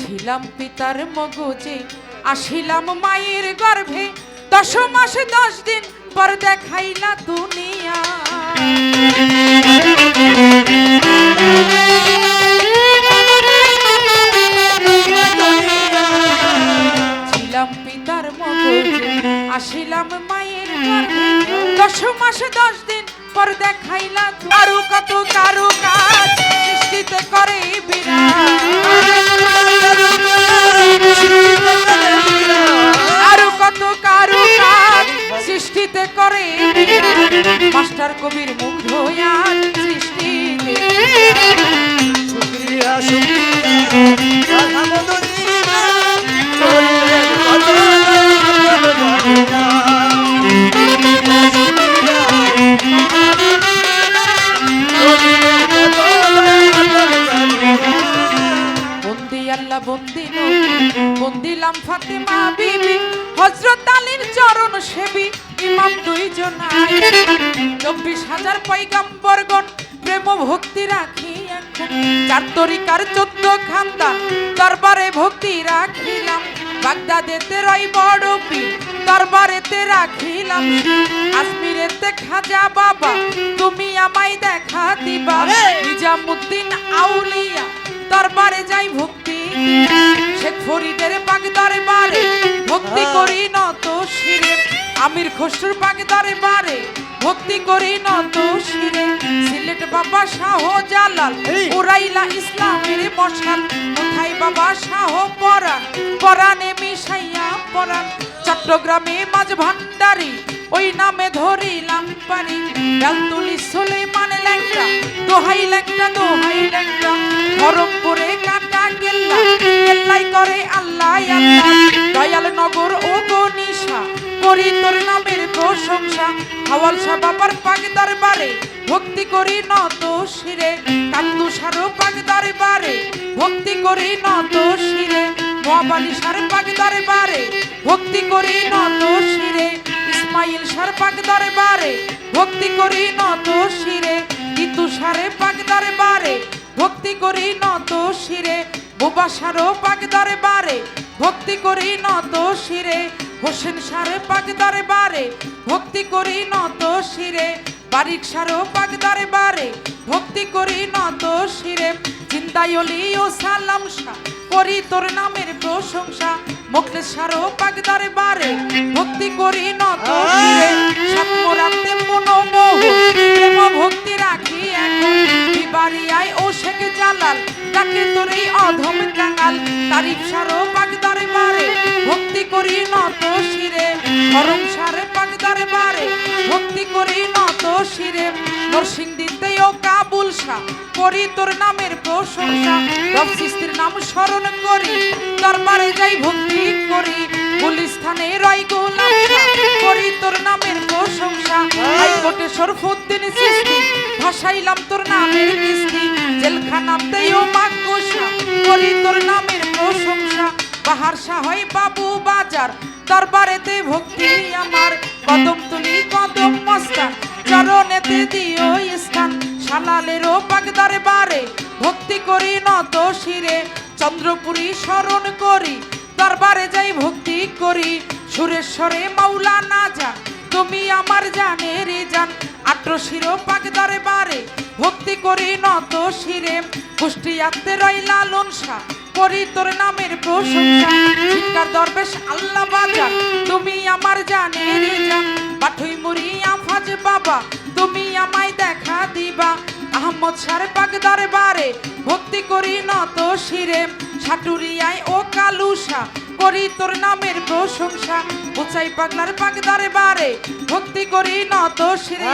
ছিলাম পিতার মগুজে, আসিলাম মায়ের গর্ভে। দশ মাসে দশ দিন পর দেখাইলা দুনিয়া। ছিলাম পিতার মগজে, আসিলাম মায়ের দশ মাসে দশ দিন পর দেখাইলা কারু কত কারু কাজ, সৃষ্টিতে করে কবির মুগ্ধ আর বন্দি আল্লাহ বন্দি বন্দিলাম ফাতেমা বিবি হজরত দুইজন চব্বিশ হাজার পৈগম্বরগণ প্রেম ভক্তি রাখি চার তরিকার চোদ্দ খান্দা দরবারে ভক্তি রাখিলাম। বাগদাদেতে রই বড় পীর দরবারেতে রাখিলাম। আজমিরেতে খাজা বাবা তুমি আমায় দেখা দিবা। নিজামুদ্দিন আউলিয়া দরবারে যাই ভক্তি শেখ ফরিদের দরবারে ভক্তি করি নত শিরে। আমির খসরুর পাক দরবারে ভক্তি করি নত শিরে সিলেট বাবা শাহ জালাল উরাইলা ইসলামের মশাল। কোথায় বাবা শাহ পরাণ? পরাণে মিশাইয়া পরাণ। চট্টগ্রামে মাঝ ভান্ডারি ওই নামে ধরিলাম পারি বেলতুলি সুলেমান ল্যাংটা দোহাই ল্যাংটা দোহাই ল্যাংটা ধরমপুরে কাটা কেল্লা কেল্লাই করে আল্লাহ আল্লাহ। দয়াল নগর ও করি তোর নামের প্রশংসা। হাওয়াল শাহ বাবার পাক দরবারে ভক্তি করি নত শিরে। কান্দু সারো পাক দরবারে ভক্তি করি নত শিরে। মহাবালি সার পাক দরবারে ভক্তি করি নত শিরে। ইসমাইল সার পাক দরবারে ভক্তি করি নত শিরে। ইতু সারে পাক দরবারে ভক্তি করি নত শিরে। বুবা সারো পাক দরবারে ভক্তি করি নত শিরে। হোসেন সারে পাক দরবারে, ভক্তি করি নত শিরে। বারিক সারো পাক দরবারে, ভক্তি করি নত শিরে। চিন্তায়লি ও সালাম শাহ, করি তোর নামের প্রশংসা। মুখলেশ সারো পাক দরবারে, ভক্তি করি নত শিরে। সাতমরাতে মনোমোহ, প্রেম ভক্তি রাখি এখন। বিবারিয়ায় ও শেখ জালাল, ডাকে তোর এই অধম কাঙাল। তারিফ সারো পাক দরবারে, ভক্তি করি নত গরম সারে দরবারে, ভক্তি করি নত শিরে। নরসিংদীতে ও কাবুল শাহ, করি তোর নামের প্রশংসা। রব সৃষ্টির নাম স্মরণ করি, দরবারে যাই ভক্তি করি। গুলিস্থানে রয় গোলাম করি তোর নামের প্রশংসা। হাইকোর্টে শরফুদ্দিন সৃষ্টি, ভাসাইলাম তোর নামের কিস্তি জেলখানাতেই ও মাকুসা করি তোর নামের বাহার সাহই বাবু বাজার। দরবারেতে ভক্তি আমার, কদম তুলি, কদম মস্তান। চরণেতে দিও স্থান সালালেরও পাক দরবারে ভক্তি করি নত শিরে, চন্দ্রপুরী স্মরণ করি। দরবারে যাই ভক্তি করি, সুরেশ্বরে মাওলা না যান। তুমি আমার জানে রে জান, আট্র শিরো পাক দরবারে ভক্তি করি নত শিরে, কুষ্টিয়াতে রই লালন শাহ করি তোর নামের প্রশংসা। দরবেশ আল্লাহ বাজার, তুমি আমার জান পাঠুই মুড়ি আফাজ বাবা, তুমি আমায় দেখা দিবা। আহমদ সার পাক দরবারে ভক্তি করি নত শিরে। সাটুরিয়ায় ও কালুসা করি তোর নামের প্রশংসা। উচাই পাগলার পাক বারে। ভক্তি করি নত শিরে।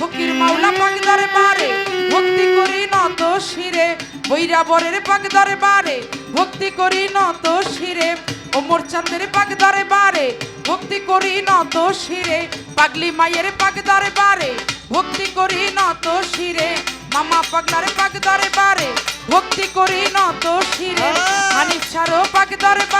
ফকির মাওলা পাক বারে। ভক্তি করি নত শিরে। বৈরাবরের পাক বারে। ভক্তি করি নত শিরে। ওমর চাঁদের পাক বারে। ভক্তি করি নত শিরে। পাগলি মায়ের পাক বারে। ভক্তি করি নত শিরে। মামা পাগলার পাক বারে। ভক্তি করি নত শিরে। হানিফ সারো পাক দরবারে